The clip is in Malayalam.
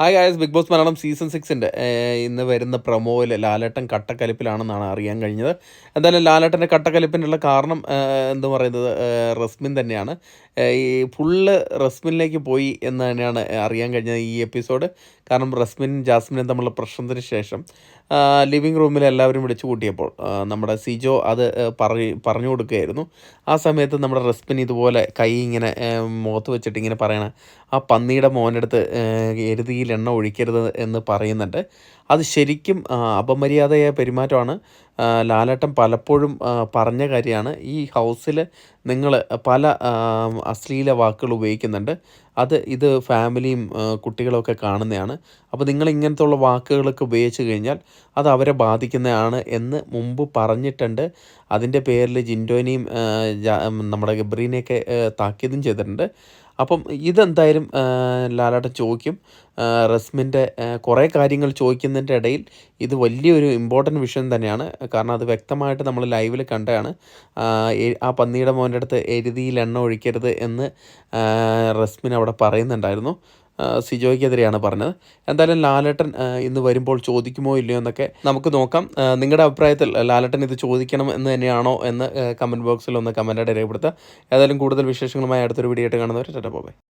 Hi guys Bigg Boss Malayalam season സിക്സിന്റെ ഇന്ന് വരുന്ന പ്രൊമോയിൽ ലാലേട്ടൻ കട്ടക്കലിപ്പിലാണെന്നാണ് അറിയാൻ കഴിഞ്ഞത്. എന്തായാലും ലാലേട്ടന്റെ കട്ടക്കലിപ്പിനുള്ള കാരണം എന്ന് പറയുന്നത് റസ്മിൻ തന്നെയാണ്. ഈ ഫുള്ള് റസ്മിനിലേക്ക് പോയി എന്ന് തന്നെയാണ് അറിയാൻ കഴിഞ്ഞത് ഈ എപ്പിസോഡ് കാരണം റസ്മിൻ ജാസ്മിനും തമ്മിലുള്ള പ്രശ്നത്തിന് ശേഷം ലിവിങ് റൂമിൽ എല്ലാവരും വിളിച്ചു കൂട്ടിയപ്പോൾ നമ്മുടെ സിജോ അത് പറഞ്ഞു കൊടുക്കുകയായിരുന്നു. ആ സമയത്ത് നമ്മുടെ റെസ്പിൻ ഇതുപോലെ കൈ ഇങ്ങനെ മുഖത്ത് വെച്ചിട്ട് ഇങ്ങനെ പറയണ ആ പന്നിയുടെ മോനെടുത്ത് എരുതിയിൽ എണ്ണ ഒഴിക്കരുത് എന്ന് പറയുന്നുണ്ട്. അത് ശരിക്കും അപമര്യാദയായ പെരുമാറ്റമാണ്. ലാലേട്ടൻ പലപ്പോഴും പറഞ്ഞ കാര്യമാണ്. ഈ ഹൗസിൽ നിങ്ങൾ പല അശ്ലീല വാക്കുകൾ ഉപയോഗിക്കുന്നുണ്ട്. അത് ഇത് ഫാമിലിയും കുട്ടികളൊക്കെ കാണുന്നതാണ്. അപ്പോൾ നിങ്ങൾ ഇങ്ങനത്തെ ഉള്ള വാക്കുകളൊക്കെ ഉപയോഗിച്ച് കഴിഞ്ഞാൽ അത് അവരെ ബാധിക്കുന്നതാണ് എന്ന് മുമ്പ് പറഞ്ഞിട്ടുണ്ട്. അതിന്റെ പേരിൽ ജിൻഡോനെയും നമ്മുടെ ഗബ്രീനെയൊക്കെ താക്കീതും ചെയ്തിട്ടുണ്ട്. അപ്പം ഇതെന്തായാലും ലാലാട്ടൻ ചോദിക്കും. റസ്മിന്റെ കുറേ കാര്യങ്ങൾ ചോദിക്കുന്നതിന്റെ ഇടയിൽ ഇത് വലിയൊരു ഇമ്പോർട്ടന്റ് വിഷയം തന്നെയാണ്. കാരണം അത് വ്യക്തമായിട്ട് നമ്മൾ ലൈവിൽ കണ്ടതാണ്. ആ, പന്നിയുടെ മോന്റെ അടുത്ത് എരുതിയിൽ എണ്ണ ഒഴിക്കരുത് എന്ന് റസ്മിൻ അവിടെ പറയുന്നുണ്ടായിരുന്നു. സിജോയ്ക്കെതിരെയാണ് പറഞ്ഞത്. എന്തായാലും ലാലേട്ടൻ ഇന്ന് വരുമ്പോൾ ചോദിക്കുമോ ഇല്ലയോ എന്നൊക്കെ നമുക്ക് നോക്കാം. നിങ്ങളുടെ അഭിപ്രായത്തിൽ ലാലേട്ടൻ ഇത് ചോദിക്കണം എന്ന് തന്നെയാണോ എന്ന് കമന്റ് ബോക്സിൽ ഒന്ന് കമന്റായിട്ട് രേഖപ്പെടുത്തുക. ഏതായാലും കൂടുതൽ വിശേഷങ്ങളുമായി അടുത്തൊരു വീഡിയോ ആയിട്ട് കാണുന്നവർ ചേട്ടാ ബൈ.